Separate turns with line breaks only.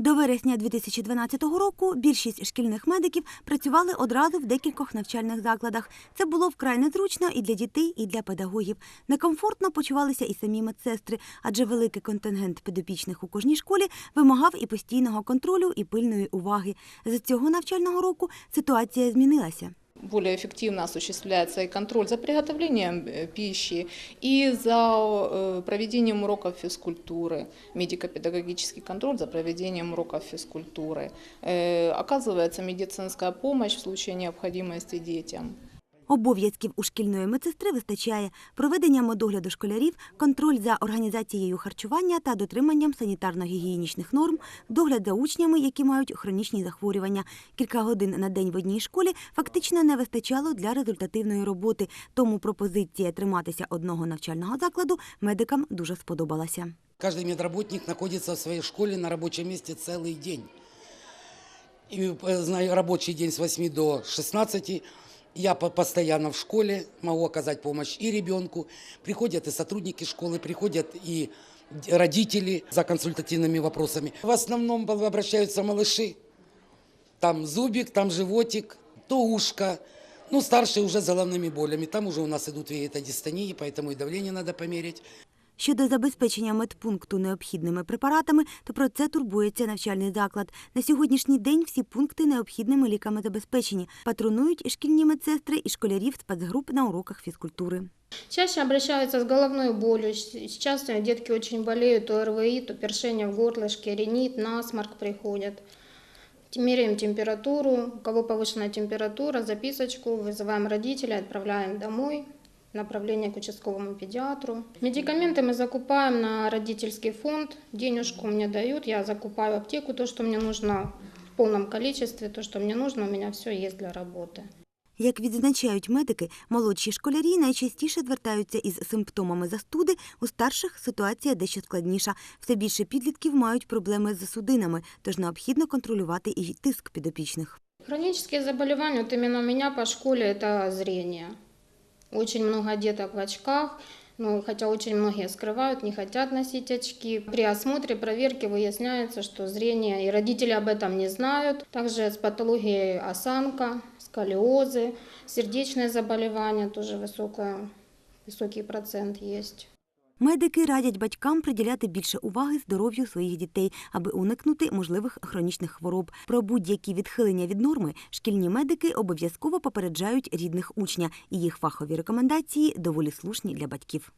До вересня 2012 року більшість шкільних медиків працювали одразу в декількох навчальних закладах. Це було вкрай незручно і для дітей, і для педагогів. Некомфортно почувалися і самі медсестри, адже великий контингент підопічних у кожній школі вимагав і постійного контролю, і пильної уваги. З цього навчального року ситуація змінилася
более эффективно осуществляется и контроль за приготовлением э, пищи, и за э, проведением уроков физкультуры, медико-педагогический контроль за проведением уроков физкультуры. Э, Оказывается медицинская помощь в случае необходимости детям.
Обов'язків у шкільної медсестри вистачає проведення медогляду школярів, контроль за організацією харчування та дотриманням санітарно-гігієнічних норм, догляд за учнями, які мають хронічні захворювання. Кілька годин на день в одній школі фактично не вистачало для результативної роботи. Тому пропозиція триматися одного навчального закладу медикам дуже сподобалася.
Каждый медработник находится в своей школе на рабочем месте целый день. И э, знаю рабочий день с 8 до 16. Я по- постоянно в школе могу оказать помощь и ребенку. Приходят и сотрудники школы, приходят и д- родители за консультативными вопросами. В основном б- обращаются малыши. Там зубик, там животик, то ушко. Ну, старшие уже с головными болями. Там уже у нас идут вегетодистонии, поэтому и давление надо померить.
Щодо забезпечення медпункту необхідними препаратами, то про це турбується навчальний заклад. На сьогоднішній день всі пункти необхідними ліками забезпечені. Патронують і шкільні медсестри, і школярів спецгруп на уроках фізкультури.
Чаще обращаются с головной болью. С- Сейчас э, детки очень болеют, то РВИ, то першение в горлышке, ринит, насморк приходят. Меряем температуру. У кого повышенная температура, записочку, вызываем родителей, отправляем домой. Направление к участковому педиатру. Медикаменты мы закупаем на родительский фонд. Денежку мне дают, я закупаю аптеку, то, что мне нужно в полном количестве, то, что мне нужно, у меня все есть для работы.
Як відзначають медики, молодші школярі найчастіше звертаються із симптомами застуди, у старших ситуація дещо складніша. Все більше підлітків мають проблеми з судинами, тож необхідно контролювати і тиск підопічних.
Хронические заболевания, вот именно у меня по школе, это зрение. Очень много деток в очках, ну, хотя очень многие скрывают, не хотят носить очки. При осмотре, проверке выясняется, что зрение, и родители об этом не знают. Также с патологией осанка, сколиозы, сердечные заболевания, тоже высокая, высокий процент есть.
Медики радять батькам приділяти більше уваги здоров'ю своїх дітей, аби уникнути можливих хронічних хвороб. Про будь-які відхилення від норми шкільні медики обов'язково попереджають рідних учня, і їх фахові рекомендації доволі слушні для батьків.